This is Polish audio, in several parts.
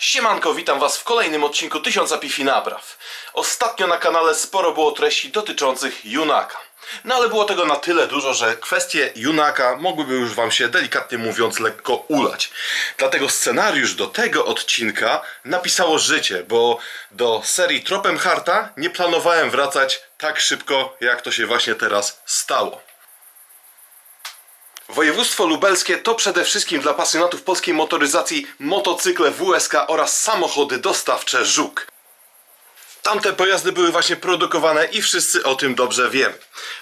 Siemanko, witam Was w kolejnym odcinku 1000 Pifi Napraw. Ostatnio na kanale sporo było treści dotyczących Junaka. No ale było tego na tyle dużo, że kwestie Junaka mogłyby już Wam się delikatnie mówiąc lekko ulać. Dlatego scenariusz do tego odcinka napisało życie, bo do serii Tropem Harta nie planowałem wracać tak szybko, jak to się właśnie teraz stało. Województwo lubelskie to przede wszystkim dla pasjonatów polskiej motoryzacji motocykle WSK oraz samochody dostawcze Żuk. Tamte pojazdy były właśnie produkowane i wszyscy o tym dobrze wiemy.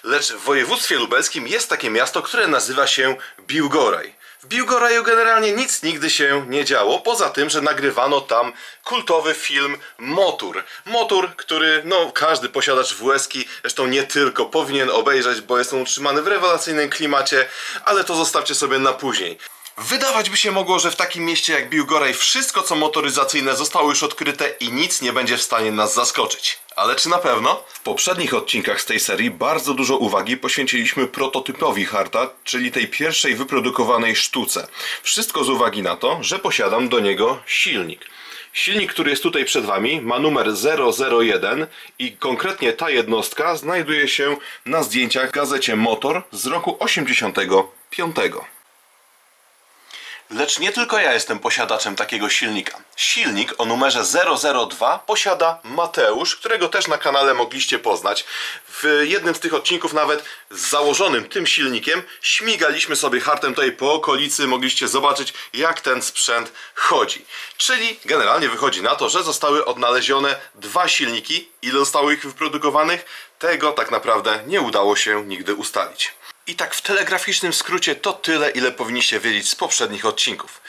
Lecz w województwie lubelskim jest takie miasto, które nazywa się Biłgoraj. Biłgoraju generalnie nic nigdy się nie działo, poza tym, że nagrywano tam kultowy film Motor. Motor, który no każdy posiadacz WSki, zresztą nie tylko, powinien obejrzeć, bo jest on utrzymany w rewelacyjnym klimacie, ale to zostawcie sobie na później. Wydawać by się mogło, że w takim mieście jak Biłgoraj wszystko co motoryzacyjne zostało już odkryte i nic nie będzie w stanie nas zaskoczyć. Ale czy na pewno? W poprzednich odcinkach z tej serii bardzo dużo uwagi poświęciliśmy prototypowi Harta, czyli tej pierwszej wyprodukowanej sztuce. Wszystko z uwagi na to, że posiadam do niego silnik. Silnik, który jest tutaj przed Wami, ma numer 001 i konkretnie ta jednostka znajduje się na zdjęciach w gazecie Motor z roku 85. Lecz nie tylko ja jestem posiadaczem takiego silnika. Silnik o numerze 002 posiada Mateusz, którego też na kanale mogliście poznać. W jednym z tych odcinków nawet z założonym tym silnikiem śmigaliśmy sobie hartem tutaj po okolicy, mogliście zobaczyć jak ten sprzęt chodzi. Czyli generalnie wychodzi na to, że zostały odnalezione dwa silniki. Ile zostało ich wyprodukowanych? Tego tak naprawdę nie udało się nigdy ustalić. I tak w telegraficznym skrócie to tyle, ile powinniście wiedzieć z poprzednich odcinków.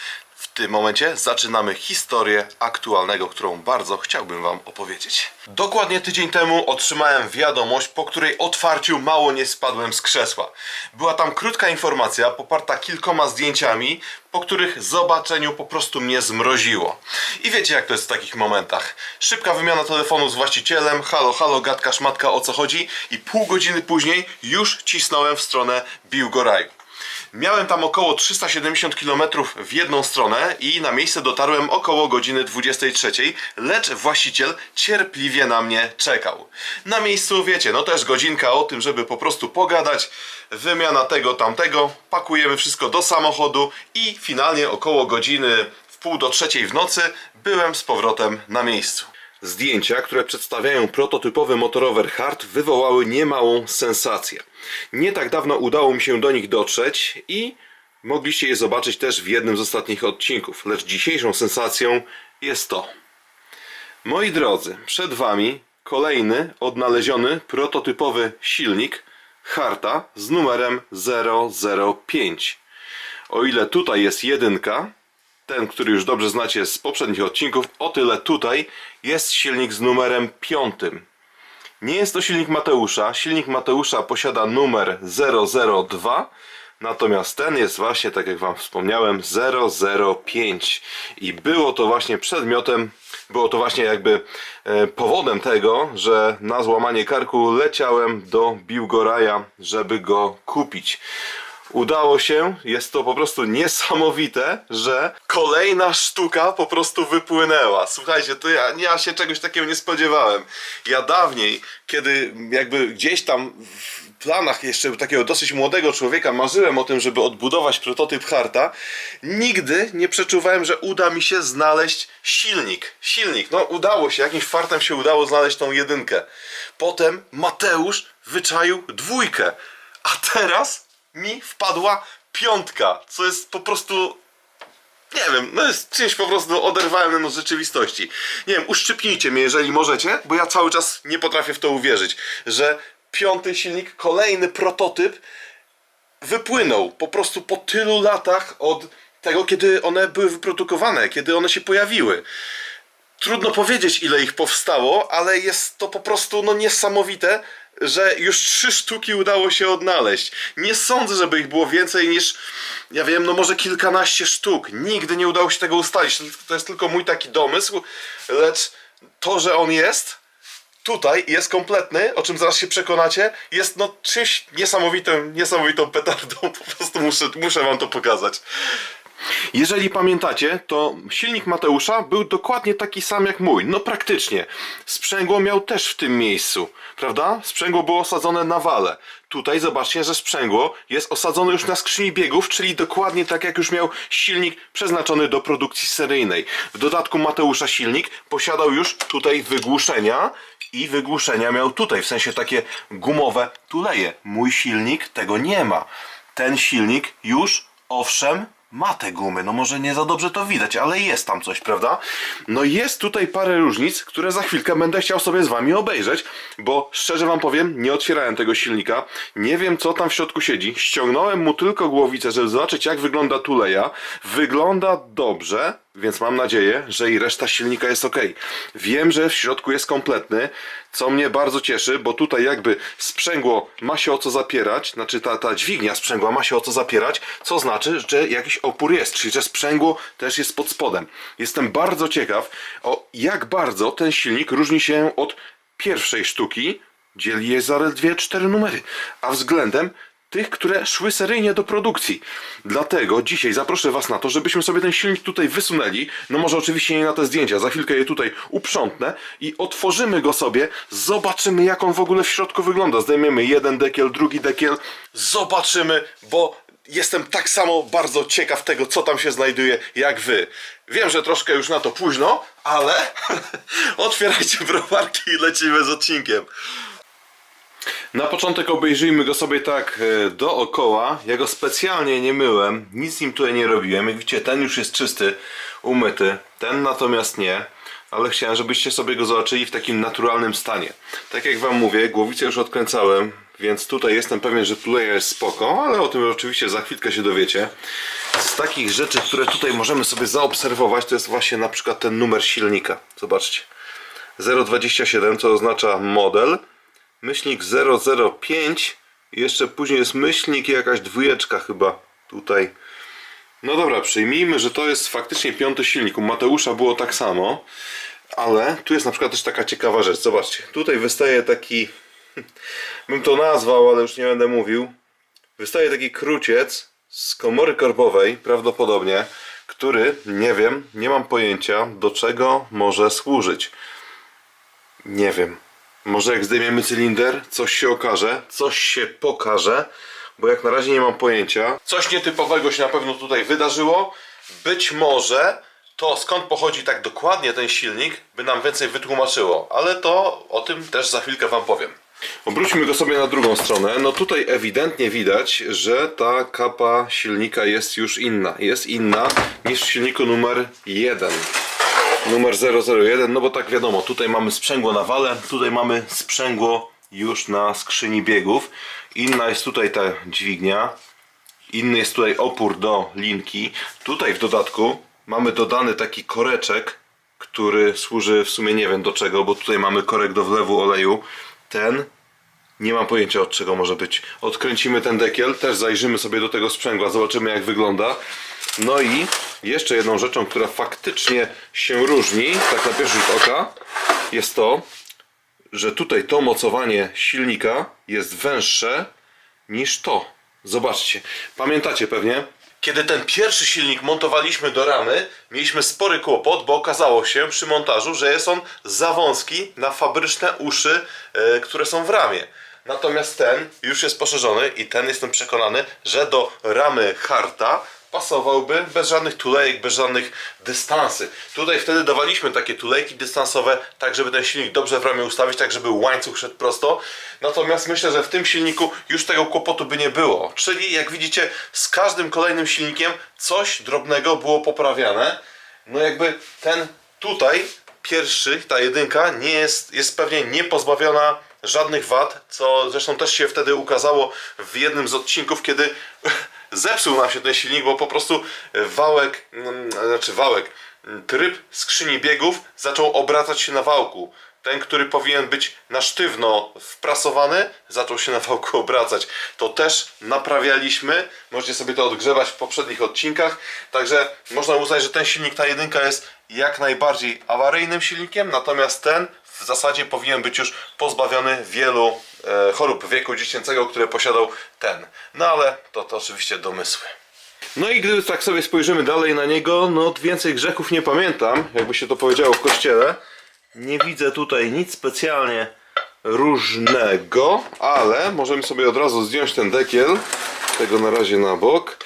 Tym momencie zaczynamy historię aktualnego, którą bardzo chciałbym Wam opowiedzieć. Dokładnie tydzień temu otrzymałem wiadomość, po której otwarciu mało nie spadłem z krzesła. Była tam krótka informacja, poparta kilkoma zdjęciami, po których zobaczeniu po prostu mnie zmroziło. I wiecie jak to jest w takich momentach. Szybka wymiana telefonu z właścicielem, halo, halo, gadka, szmatka, o co chodzi i pół godziny później już cisnąłem w stronę Biłgoraju. Miałem tam około 370 km w jedną stronę i na miejsce dotarłem około godziny 23, lecz właściciel cierpliwie na mnie czekał. Na miejscu, wiecie, no też godzinka o tym, żeby po prostu pogadać, wymiana tego, tamtego, pakujemy wszystko do samochodu i finalnie około godziny w pół do trzeciej w nocy byłem z powrotem na miejscu. Zdjęcia, które przedstawiają prototypowy motorower Hart wywołały niemałą sensację. Nie tak dawno udało mi się do nich dotrzeć i mogliście je zobaczyć też w jednym z ostatnich odcinków. Lecz dzisiejszą sensacją jest to. Moi drodzy, przed Wami kolejny odnaleziony prototypowy silnik Harta z numerem 005. O ile tutaj jest jedynka, ten, który już dobrze znacie z poprzednich odcinków, o tyle tutaj jest silnik z numerem piątym. Nie jest to silnik Mateusza. Silnik Mateusza posiada numer 002, natomiast ten jest właśnie, tak jak Wam wspomniałem, 005. I było to właśnie przedmiotem, było to właśnie jakby e, powodem tego, że na złamanie karku leciałem do Biłgoraja, żeby go kupić. Udało się, jest to po prostu niesamowite, że kolejna sztuka po prostu wypłynęła. Słuchajcie, to ja, ja się czegoś takiego nie spodziewałem. Ja dawniej, kiedy jakby gdzieś tam w planach jeszcze takiego dosyć młodego człowieka marzyłem o tym, żeby odbudować prototyp Harta, nigdy nie przeczuwałem, że uda mi się znaleźć silnik. Silnik, no udało się, jakimś fartem się udało znaleźć tą jedynkę. Potem Mateusz wyczaił dwójkę, a teraz mi wpadła piątka, co jest po prostu nie wiem, no jest czymś po prostu oderwałem od rzeczywistości. Nie wiem, uszczypnijcie mnie, jeżeli możecie, bo ja cały czas nie potrafię w to uwierzyć, że piąty silnik, kolejny prototyp wypłynął po prostu po tylu latach od tego, kiedy one były wyprodukowane, kiedy one się pojawiły. Trudno powiedzieć, ile ich powstało, ale jest to po prostu no, niesamowite, że już trzy sztuki udało się odnaleźć. Nie sądzę, żeby ich było więcej niż, ja wiem, no może kilkanaście sztuk. Nigdy nie udało się tego ustalić. To jest tylko mój taki domysł, lecz to, że on jest, tutaj jest kompletny, o czym zaraz się przekonacie, jest no czymś niesamowitym, niesamowitą petardą. Po prostu muszę, muszę wam to pokazać. Jeżeli pamiętacie, to silnik Mateusza był dokładnie taki sam jak mój. No praktycznie. Sprzęgło miał też w tym miejscu, prawda? Sprzęgło było osadzone na wale. Tutaj zobaczcie, że sprzęgło jest osadzone już na skrzyni biegów, czyli dokładnie tak jak już miał silnik przeznaczony do produkcji seryjnej. W dodatku Mateusza silnik posiadał już tutaj wygłuszenia i wygłuszenia miał tutaj, w sensie takie gumowe tuleje. Mój silnik tego nie ma. Ten silnik już, owszem, ma te gumy. No może nie za dobrze to widać, ale jest tam coś, prawda? No jest tutaj parę różnic, które za chwilkę będę chciał sobie z wami obejrzeć, bo szczerze wam powiem, nie otwierałem tego silnika. Nie wiem co tam w środku siedzi. Ściągnąłem mu tylko głowicę, żeby zobaczyć jak wygląda tuleja. Wygląda dobrze, więc mam nadzieję, że i reszta silnika jest ok. Wiem, że w środku jest kompletny, co mnie bardzo cieszy, bo tutaj jakby sprzęgło ma się o co zapierać, znaczy ta, ta dźwignia sprzęgła ma się o co zapierać, co znaczy, że jakiś opór jest, czyli że sprzęgło też jest pod spodem. Jestem bardzo ciekaw, o jak bardzo ten silnik różni się od pierwszej sztuki, dzieli je zaledwie cztery numery, a względem tych, które szły seryjnie do produkcji. Dlatego dzisiaj zaproszę Was na to, żebyśmy sobie ten silnik tutaj wysunęli. No może oczywiście nie na te zdjęcia, za chwilkę je tutaj uprzątnę i otworzymy go sobie. Zobaczymy jak on w ogóle w środku wygląda. Zdejmiemy jeden dekiel, drugi dekiel. Zobaczymy, bo jestem tak samo bardzo ciekaw tego, co tam się znajduje, jak Wy. Wiem, że troszkę już na to późno, ale otwierajcie browarki i lecimy z odcinkiem. Na początek obejrzyjmy go sobie tak e, dookoła. Ja go specjalnie nie myłem, nic nim tutaj nie robiłem. Jak widzicie, ten już jest czysty, umyty, ten natomiast nie. Ale chciałem, żebyście sobie go zobaczyli w takim naturalnym stanie. Tak jak wam mówię, głowicę już odkręcałem, więc tutaj jestem pewien, że tuleja jest spoko, ale o tym oczywiście za chwilkę się dowiecie. Z takich rzeczy, które tutaj możemy sobie zaobserwować, to jest właśnie na przykład ten numer silnika. Zobaczcie. 027, co oznacza model myślnik 005 i jeszcze później jest myślnik i jakaś dwójeczka chyba tutaj. No dobra, przyjmijmy, że to jest faktycznie piąty silnik. U Mateusza było tak samo, ale tu jest na przykład też taka ciekawa rzecz. Zobaczcie, tutaj wystaje taki, bym to nazwał, ale już nie będę mówił. Wystaje taki kruciec z komory korbowej, prawdopodobnie, który, nie wiem, nie mam pojęcia, do czego może służyć. Nie wiem. Może jak zdejmiemy cylinder, coś się okaże, coś się pokaże, bo jak na razie nie mam pojęcia. Coś nietypowego się na pewno tutaj wydarzyło. Być może to skąd pochodzi tak dokładnie ten silnik, by nam więcej wytłumaczyło, ale to o tym też za chwilkę Wam powiem. Obróćmy go sobie na drugą stronę. No tutaj ewidentnie widać, że ta kapa silnika jest już inna. Jest inna niż w silniku numer 1 numer 001, no bo tak wiadomo, tutaj mamy sprzęgło na wale, tutaj mamy sprzęgło już na skrzyni biegów. Inna jest tutaj ta dźwignia, inny jest tutaj opór do linki. Tutaj w dodatku mamy dodany taki koreczek, który służy w sumie nie wiem do czego, bo tutaj mamy korek do wlewu oleju. Ten nie mam pojęcia od czego może być. Odkręcimy ten dekiel, też zajrzymy sobie do tego sprzęgła, zobaczymy jak wygląda. No i jeszcze jedną rzeczą, która faktycznie się różni, tak na pierwszy rzut oka, jest to, że tutaj to mocowanie silnika jest węższe niż to. Zobaczcie. Pamiętacie pewnie? Kiedy ten pierwszy silnik montowaliśmy do ramy, mieliśmy spory kłopot, bo okazało się przy montażu, że jest on za wąski na fabryczne uszy, e, które są w ramie. Natomiast ten już jest poszerzony i ten jestem przekonany, że do ramy harta pasowałby bez żadnych tulejek, bez żadnych dystansy. Tutaj wtedy dawaliśmy takie tulejki dystansowe, tak żeby ten silnik dobrze w ramie ustawić, tak żeby łańcuch szedł prosto. Natomiast myślę, że w tym silniku już tego kłopotu by nie było. Czyli jak widzicie, z każdym kolejnym silnikiem coś drobnego było poprawiane. No jakby ten tutaj, pierwszy, ta jedynka, nie jest, jest pewnie niepozbawiona żadnych wad, co zresztą też się wtedy ukazało w jednym z odcinków, kiedy zepsuł nam się ten silnik, bo po prostu wałek, mm, znaczy wałek, tryb skrzyni biegów zaczął obracać się na wałku. Ten, który powinien być na sztywno wprasowany, zaczął się na wałku obracać. To też naprawialiśmy. Możecie sobie to odgrzewać w poprzednich odcinkach. Także można uznać, że ten silnik, ta jedynka jest jak najbardziej awaryjnym silnikiem, natomiast ten w zasadzie powinien być już pozbawiony wielu e, chorób wieku dziecięcego, które posiadał ten. No ale to, to oczywiście domysły. No i gdy tak sobie spojrzymy dalej na niego, no więcej grzechów nie pamiętam, jakby się to powiedziało w kościele. Nie widzę tutaj nic specjalnie różnego, ale możemy sobie od razu zdjąć ten dekiel, tego na razie na bok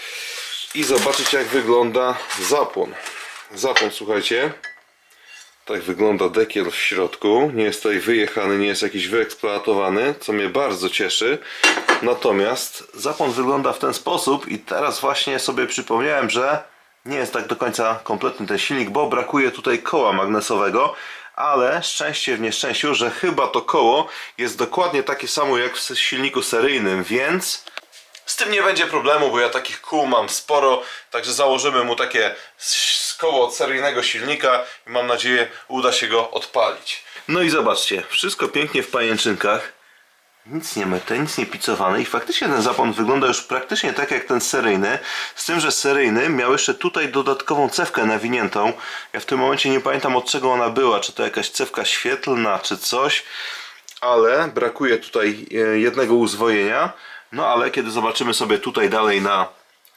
i zobaczyć jak wygląda zapłon. Zapłon, słuchajcie, tak wygląda dekiel w środku. Nie jest tutaj wyjechany, nie jest jakiś wyeksploatowany, co mnie bardzo cieszy. Natomiast zapłon wygląda w ten sposób i teraz właśnie sobie przypomniałem, że nie jest tak do końca kompletny ten silnik, bo brakuje tutaj koła magnesowego, ale szczęście w nieszczęściu, że chyba to koło jest dokładnie takie samo jak w silniku seryjnym, więc z tym nie będzie problemu, bo ja takich kół mam sporo, także założymy mu takie koło od seryjnego silnika i mam nadzieję uda się go odpalić. No i zobaczcie, wszystko pięknie w pajęczynkach. Nic nie myte, nic nie picowane i faktycznie ten zapłon wygląda już praktycznie tak jak ten seryjny, z tym, że seryjny miał jeszcze tutaj dodatkową cewkę nawiniętą. Ja w tym momencie nie pamiętam od czego ona była, czy to jakaś cewka świetlna, czy coś, ale brakuje tutaj e, jednego uzwojenia. No ale kiedy zobaczymy sobie tutaj dalej na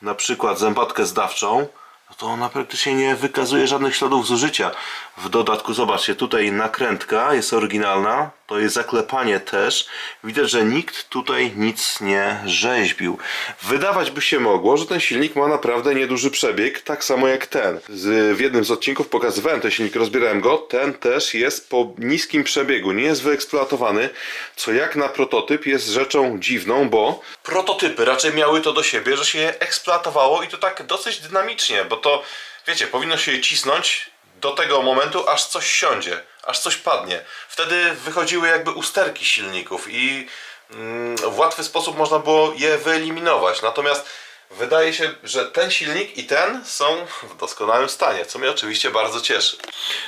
na przykład zębatkę zdawczą, no to ona praktycznie nie wykazuje żadnych śladów zużycia. W dodatku, zobaczcie, tutaj nakrętka jest oryginalna, to jest zaklepanie też. Widać, że nikt tutaj nic nie rzeźbił. Wydawać by się mogło, że ten silnik ma naprawdę nieduży przebieg, tak samo jak ten. Z, w jednym z odcinków pokazywałem ten silnik, rozbierałem go. Ten też jest po niskim przebiegu, nie jest wyeksploatowany, co jak na prototyp jest rzeczą dziwną, bo prototypy raczej miały to do siebie, że się je eksploatowało i to tak dosyć dynamicznie, bo to, wiecie, powinno się je cisnąć do tego momentu, aż coś siądzie, aż coś padnie. Wtedy wychodziły jakby usterki silników i mm, w łatwy sposób można było je wyeliminować. Natomiast wydaje się, że ten silnik i ten są w doskonałym stanie, co mnie oczywiście bardzo cieszy.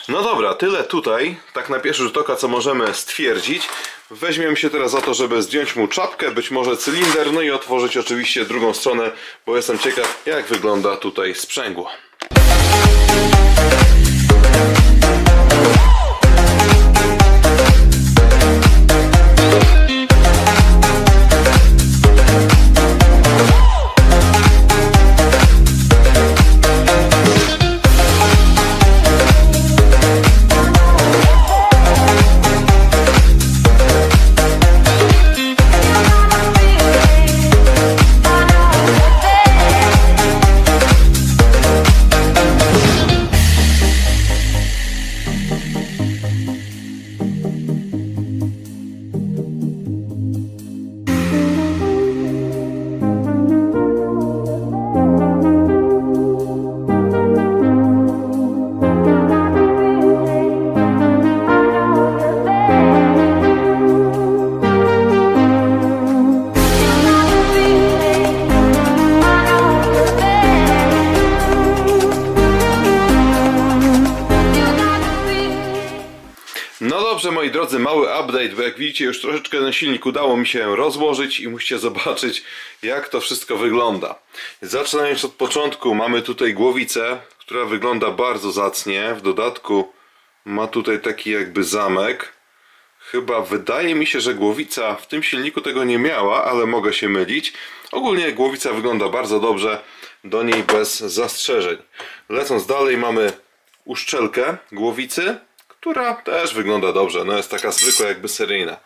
No dobra, tyle tutaj, tak na pierwszy rzut oka, co możemy stwierdzić. Weźmiemy się teraz za to, żeby zdjąć mu czapkę, być może cylinder, no i otworzyć oczywiście drugą stronę, bo jestem ciekaw, jak wygląda tutaj sprzęgło. Update, bo jak widzicie już troszeczkę ten silnik udało mi się rozłożyć i musicie zobaczyć jak to wszystko wygląda. Zaczynając od początku mamy tutaj głowicę, która wygląda bardzo zacnie, w dodatku ma tutaj taki jakby zamek. Chyba wydaje mi się, że głowica w tym silniku tego nie miała, ale mogę się mylić. Ogólnie głowica wygląda bardzo dobrze, do niej bez zastrzeżeń. Lecąc dalej mamy uszczelkę głowicy, która też wygląda dobrze, no jest taka zwykła jakby seryjna.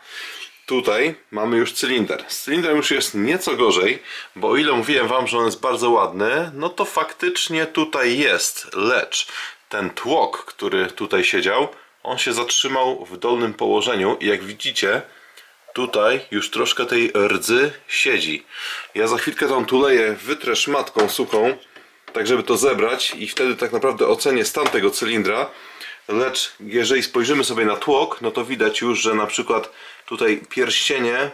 Tutaj mamy już cylinder. Z cylindrem już jest nieco gorzej, bo o ile mówiłem Wam, że on jest bardzo ładny, no to faktycznie tutaj jest, lecz ten tłok, który tutaj siedział, on się zatrzymał w dolnym położeniu i jak widzicie, tutaj już troszkę tej rdzy siedzi. Ja za chwilkę tą tuleję wytrę szmatką suchą, tak żeby to zebrać i wtedy tak naprawdę ocenię stan tego cylindra. Lecz jeżeli spojrzymy sobie na tłok, no to widać już, że na przykład tutaj pierścienie,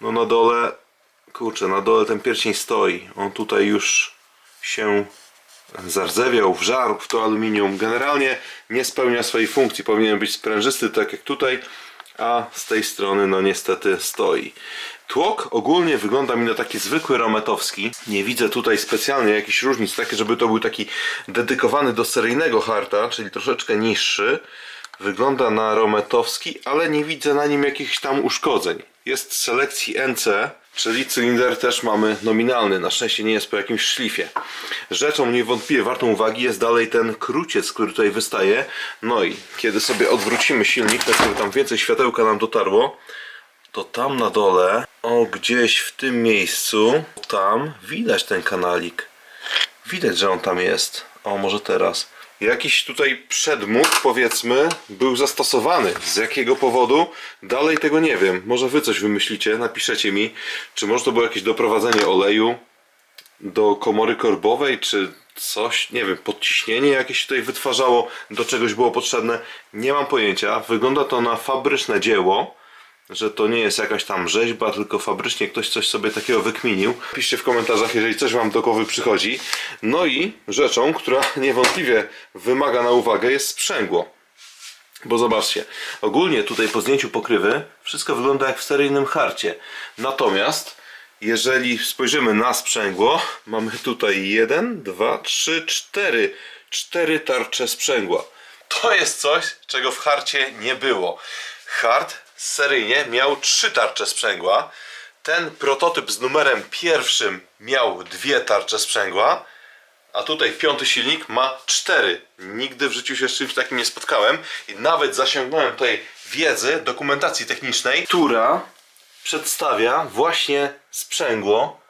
no na dole, kurczę, na dole ten pierścień stoi. On tutaj już się zardzewiał, wżarł w to aluminium. Generalnie nie spełnia swojej funkcji. Powinien być sprężysty tak jak tutaj, a z tej strony no niestety stoi. Tłok ogólnie wygląda mi na taki zwykły rometowski. Nie widzę tutaj specjalnie jakichś różnic, takie żeby to był taki dedykowany do seryjnego harta, czyli troszeczkę niższy. Wygląda na rometowski, ale nie widzę na nim jakichś tam uszkodzeń. Jest z selekcji NC, Czyli cylinder też mamy nominalny, na szczęście nie jest po jakimś szlifie. Rzeczą niewątpliwie wartą uwagi jest dalej ten kruciec, który tutaj wystaje. No i kiedy sobie odwrócimy silnik, na który tam więcej światełka nam dotarło, to tam na dole, o gdzieś w tym miejscu, tam widać ten kanalik. Widać, że on tam jest. O, może teraz. Jakiś tutaj przedmóg, powiedzmy, był zastosowany. Z jakiego powodu? Dalej tego nie wiem. Może wy coś wymyślicie, napiszecie mi. Czy może to było jakieś doprowadzenie oleju do komory korbowej, czy coś, nie wiem, podciśnienie jakieś tutaj wytwarzało, do czegoś było potrzebne. Nie mam pojęcia. Wygląda to na fabryczne dzieło że to nie jest jakaś tam rzeźba, tylko fabrycznie ktoś coś sobie takiego wykminił. Piszcie w komentarzach, jeżeli coś Wam do głowy przychodzi. No i rzeczą, która niewątpliwie wymaga na uwagę jest sprzęgło. Bo zobaczcie, ogólnie tutaj po zdjęciu pokrywy wszystko wygląda jak w seryjnym harcie. Natomiast jeżeli spojrzymy na sprzęgło, mamy tutaj jeden, dwa, trzy, cztery, cztery tarcze sprzęgła. To jest coś, czego w harcie nie było. Hart seryjnie miał trzy tarcze sprzęgła. Ten prototyp z numerem pierwszym miał dwie tarcze sprzęgła. A tutaj piąty silnik ma cztery. Nigdy w życiu się z czymś takim nie spotkałem. I nawet zasięgnąłem tutaj wiedzy, dokumentacji technicznej, która przedstawia właśnie sprzęgło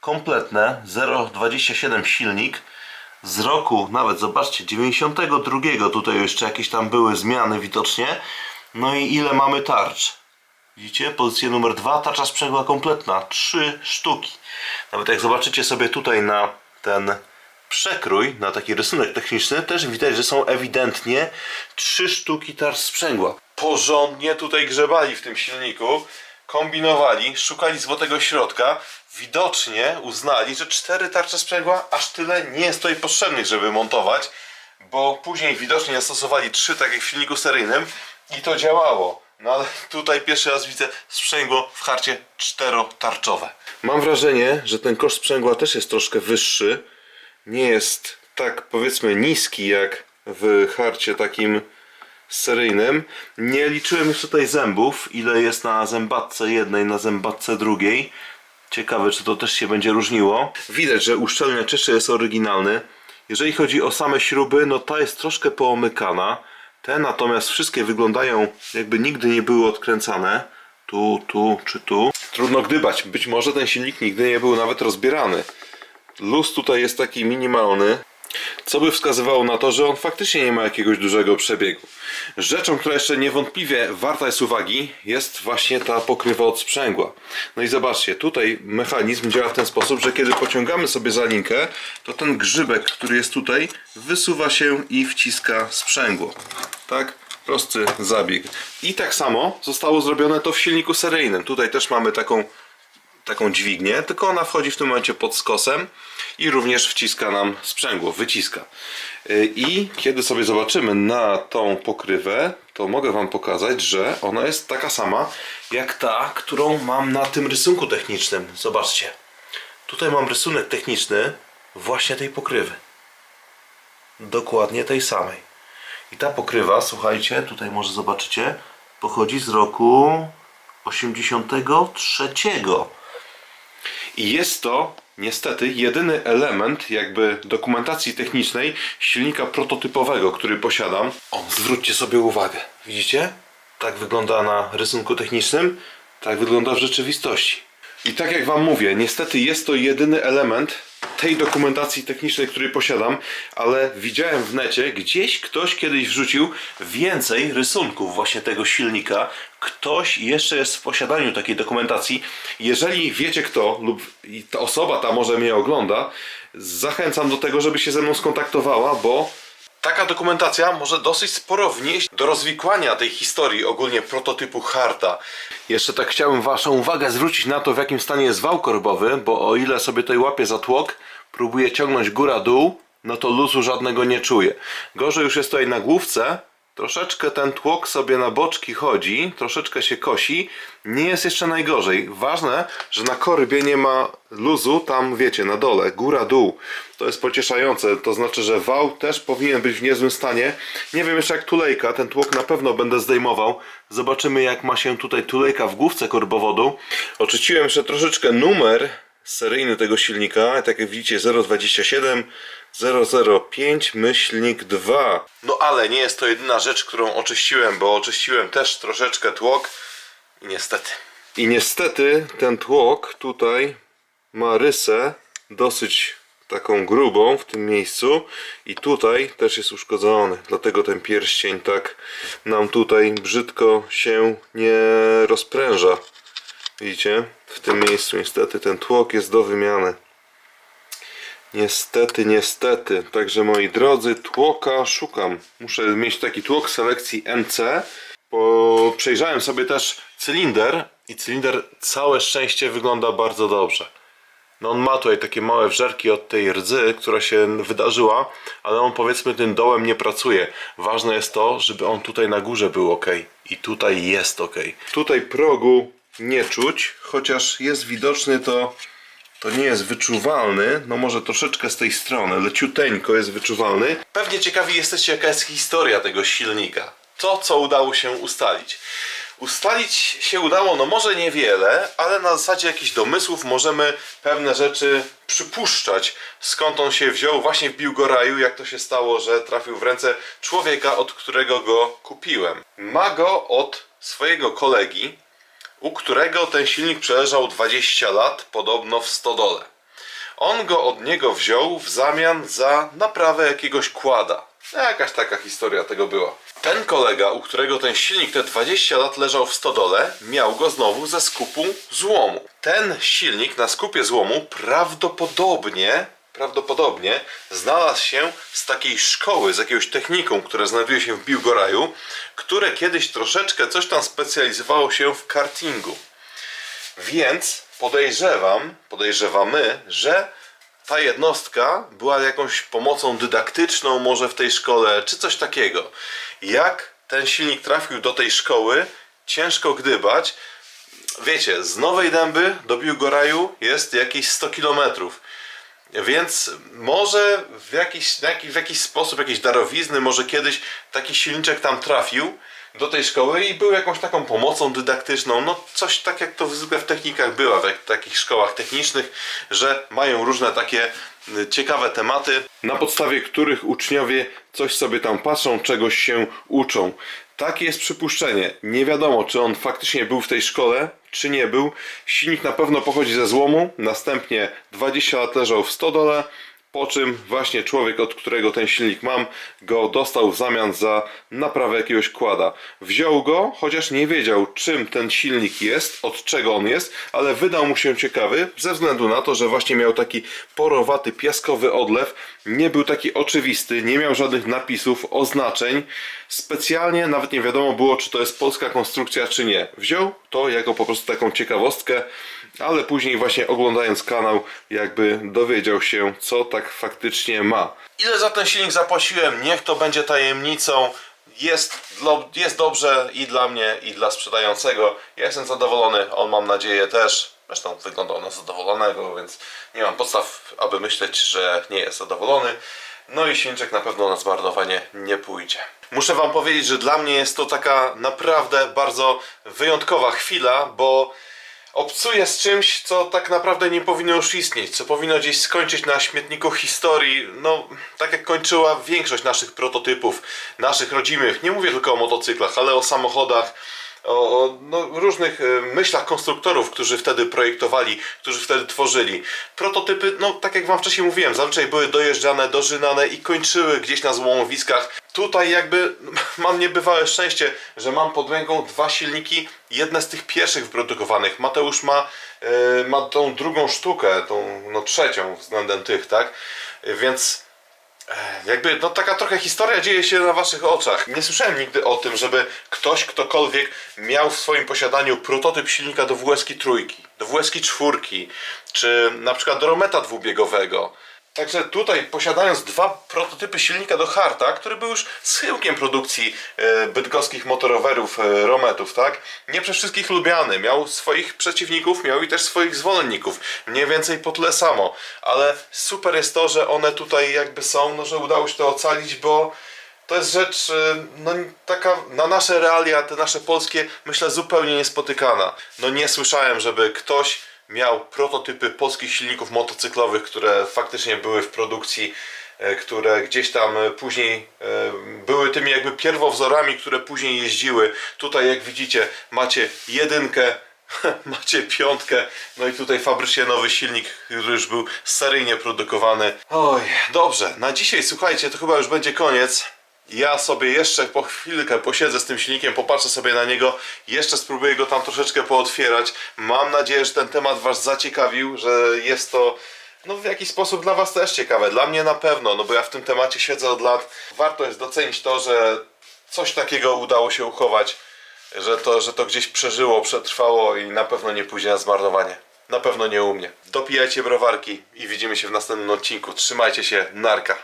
kompletne 0,27 silnik z roku, nawet zobaczcie, 92 tutaj jeszcze jakieś tam były zmiany widocznie. No i ile mamy tarcz? Widzicie? Pozycja numer 2, tarcza sprzęgła kompletna, 3 sztuki. Nawet jak zobaczycie sobie tutaj na ten przekrój, na taki rysunek techniczny, też widać, że są ewidentnie 3 sztuki tarcz sprzęgła. Porządnie tutaj grzebali w tym silniku, kombinowali, szukali złotego środka. Widocznie uznali, że 4 tarcze sprzęgła aż tyle nie jest tutaj potrzebnych, żeby montować, bo później widocznie zastosowali 3 takie w silniku seryjnym i to działało. No ale tutaj pierwszy raz widzę sprzęgło w harcie czterotarczowe. Mam wrażenie, że ten koszt sprzęgła też jest troszkę wyższy. Nie jest tak powiedzmy niski jak w harcie takim seryjnym. Nie liczyłem już tutaj zębów, ile jest na zębatce jednej, na zębatce drugiej. Ciekawe, czy to też się będzie różniło. Widać, że uszczelniacz jeszcze jest oryginalny. Jeżeli chodzi o same śruby, no ta jest troszkę poomykana. Te natomiast wszystkie wyglądają jakby nigdy nie były odkręcane. Tu, tu czy tu. Trudno gdybać. Być może ten silnik nigdy nie był nawet rozbierany. Luz tutaj jest taki minimalny. Co by wskazywało na to, że on faktycznie nie ma jakiegoś dużego przebiegu. Rzeczą, która jeszcze niewątpliwie warta jest uwagi, jest właśnie ta pokrywa od sprzęgła. No i zobaczcie, tutaj mechanizm działa w ten sposób, że kiedy pociągamy sobie za linkę, to ten grzybek, który jest tutaj, wysuwa się i wciska sprzęgło. Tak? Prosty zabieg. I tak samo zostało zrobione to w silniku seryjnym. Tutaj też mamy taką taką dźwignię, tylko ona wchodzi w tym momencie pod skosem i również wciska nam sprzęgło, wyciska. Yy, I kiedy sobie zobaczymy na tą pokrywę, to mogę Wam pokazać, że ona jest taka sama jak ta, którą mam na tym rysunku technicznym. Zobaczcie. Tutaj mam rysunek techniczny właśnie tej pokrywy. Dokładnie tej samej. I ta pokrywa, słuchajcie, tutaj może zobaczycie, pochodzi z roku 83. I jest to niestety jedyny element jakby dokumentacji technicznej silnika prototypowego, który posiadam. O, zwróćcie sobie uwagę. Widzicie? Tak wygląda na rysunku technicznym, tak wygląda w rzeczywistości. I tak jak Wam mówię, niestety jest to jedyny element tej dokumentacji technicznej, której posiadam, ale widziałem w necie, gdzieś ktoś kiedyś wrzucił więcej rysunków właśnie tego silnika. Ktoś jeszcze jest w posiadaniu takiej dokumentacji. Jeżeli wiecie kto lub ta osoba ta może mnie ogląda, zachęcam do tego, żeby się ze mną skontaktowała, bo Taka dokumentacja może dosyć sporo wnieść do rozwikłania tej historii ogólnie prototypu Harta. Jeszcze tak chciałem Waszą uwagę zwrócić na to, w jakim stanie jest wał korbowy, bo o ile sobie tutaj łapię za tłok, próbuję ciągnąć góra-dół, no to luzu żadnego nie czuję. Gorzej już jest tutaj na główce, Troszeczkę ten tłok sobie na boczki chodzi, troszeczkę się kosi. Nie jest jeszcze najgorzej. Ważne, że na korbie nie ma luzu tam, wiecie, na dole, góra, dół. To jest pocieszające, to znaczy, że wał też powinien być w niezłym stanie. Nie wiem jeszcze jak tulejka, ten tłok na pewno będę zdejmował. Zobaczymy jak ma się tutaj tulejka w główce korbowodu. Oczyściłem jeszcze troszeczkę numer seryjny tego silnika, tak jak widzicie 027 005 myślnik 2. No ale nie jest to jedyna rzecz, którą oczyściłem, bo oczyściłem też troszeczkę tłok i niestety. I niestety ten tłok tutaj ma rysę dosyć taką grubą w tym miejscu i tutaj też jest uszkodzony, dlatego ten pierścień tak nam tutaj brzydko się nie rozpręża. Widzicie? W tym miejscu niestety ten tłok jest do wymiany. Niestety, niestety. Także moi drodzy, tłoka szukam. Muszę mieć taki tłok selekcji NC. Bo przejrzałem sobie też cylinder i cylinder całe szczęście wygląda bardzo dobrze. No on ma tutaj takie małe wżerki od tej rdzy, która się wydarzyła, ale on powiedzmy tym dołem nie pracuje. Ważne jest to, żeby on tutaj na górze był ok i tutaj jest ok. Tutaj progu nie czuć, chociaż jest widoczny to to nie jest wyczuwalny, no może troszeczkę z tej strony, leciuteńko jest wyczuwalny. Pewnie ciekawi jesteście jaka jest historia tego silnika. To co udało się ustalić. Ustalić się udało, no może niewiele, ale na zasadzie jakichś domysłów możemy pewne rzeczy przypuszczać, skąd on się wziął. Właśnie w Biłgoraju, jak to się stało, że trafił w ręce człowieka, od którego go kupiłem. Ma go od swojego kolegi, u którego ten silnik przeleżał 20 lat, podobno w stodole. On go od niego wziął w zamian za naprawę jakiegoś kłada. Jakaś taka historia tego była. Ten kolega, u którego ten silnik te 20 lat leżał w stodole, miał go znowu ze skupu złomu. Ten silnik na skupie złomu prawdopodobnie prawdopodobnie znalazł się z takiej szkoły, z jakiegoś technikum, które znajduje się w Biłgoraju, które kiedyś troszeczkę coś tam specjalizowało się w kartingu. Więc podejrzewam, podejrzewamy, że ta jednostka była jakąś pomocą dydaktyczną może w tej szkole, czy coś takiego. Jak ten silnik trafił do tej szkoły, ciężko gdybać. Wiecie, z Nowej Dęby do Biłgoraju jest jakieś 100 kilometrów. Więc może w jakiś, w jakiś sposób, jakieś darowizny, może kiedyś taki silniczek tam trafił do tej szkoły i był jakąś taką pomocą dydaktyczną. No coś tak jak to zwykle w technikach bywa, w takich szkołach technicznych, że mają różne takie y, ciekawe tematy, na podstawie których uczniowie coś sobie tam patrzą, czegoś się uczą. Takie jest przypuszczenie. Nie wiadomo, czy on faktycznie był w tej szkole, czy nie był. Silnik na pewno pochodzi ze złomu, następnie 20 lat leżał w stodole, po czym właśnie człowiek, od którego ten silnik mam, go dostał w zamian za naprawę jakiegoś kłada. Wziął go, chociaż nie wiedział czym ten silnik jest, od czego on jest, ale wydał mu się ciekawy, ze względu na to, że właśnie miał taki porowaty, piaskowy odlew, nie był taki oczywisty, nie miał żadnych napisów, oznaczeń. Specjalnie nawet nie wiadomo było, czy to jest polska konstrukcja, czy nie. Wziął to jako po prostu taką ciekawostkę, ale później właśnie oglądając kanał jakby dowiedział się, co tak faktycznie ma. Ile za ten silnik zapłaciłem? Niech to będzie tajemnicą. Jest, jest dobrze i dla mnie, i dla sprzedającego. Ja jestem zadowolony, on mam nadzieję też. Zresztą wyglądał na zadowolonego, więc nie mam podstaw, aby myśleć, że nie jest zadowolony. No i silniczek na pewno na zmarnowanie nie pójdzie. Muszę Wam powiedzieć, że dla mnie jest to taka naprawdę bardzo wyjątkowa chwila, bo obcuję z czymś, co tak naprawdę nie powinno już istnieć, co powinno gdzieś skończyć na śmietniku historii, no tak jak kończyła większość naszych prototypów, naszych rodzimych, nie mówię tylko o motocyklach, ale o samochodach, o, o no, różnych e, myślach konstruktorów, którzy wtedy projektowali, którzy wtedy tworzyli. Prototypy, no tak jak wam wcześniej mówiłem, zazwyczaj były dojeżdżane, dożynane i kończyły gdzieś na złomowiskach. Tutaj jakby mam niebywałe szczęście, że mam pod ręką dwa silniki, jedne z tych pierwszych wyprodukowanych. Mateusz ma, e, ma tą drugą sztukę, tą no trzecią względem tych, tak? Więc jakby, no taka trochę historia dzieje się na waszych oczach. Nie słyszałem nigdy o tym, żeby ktoś, ktokolwiek miał w swoim posiadaniu prototyp silnika do WSK trójki, do WSK czwórki, czy na przykład do Rometa dwubiegowego. Także tutaj posiadając dwa prototypy silnika do harta, który był już schyłkiem produkcji e, bydgoskich motorowerów e, Rometów, tak? Nie przez wszystkich lubiany, miał swoich przeciwników, miał i też swoich zwolenników. Mniej więcej po tyle samo, ale super jest to, że one tutaj jakby są, no że udało się to ocalić, bo to jest rzecz, y, no taka na nasze realia, te nasze polskie, myślę zupełnie niespotykana. No nie słyszałem, żeby ktoś miał prototypy polskich silników motocyklowych, które faktycznie były w produkcji, e, które gdzieś tam e, później e, były tymi jakby pierwowzorami, które później jeździły. Tutaj jak widzicie macie jedynkę, macie piątkę, no i tutaj fabrycznie nowy silnik, który już był seryjnie produkowany. Oj, dobrze, na dzisiaj słuchajcie, to chyba już będzie koniec. Ja sobie jeszcze po chwilkę posiedzę z tym silnikiem, popatrzę sobie na niego, jeszcze spróbuję go tam troszeczkę pootwierać. Mam nadzieję, że ten temat Was zaciekawił, że jest to no w jakiś sposób dla Was też ciekawe. Dla mnie na pewno, no bo ja w tym temacie siedzę od lat. Warto jest docenić to, że coś takiego udało się uchować, że to, że to gdzieś przeżyło, przetrwało i na pewno nie pójdzie na zmarnowanie. Na pewno nie u mnie. Dopijajcie browarki i widzimy się w następnym odcinku. Trzymajcie się, narka.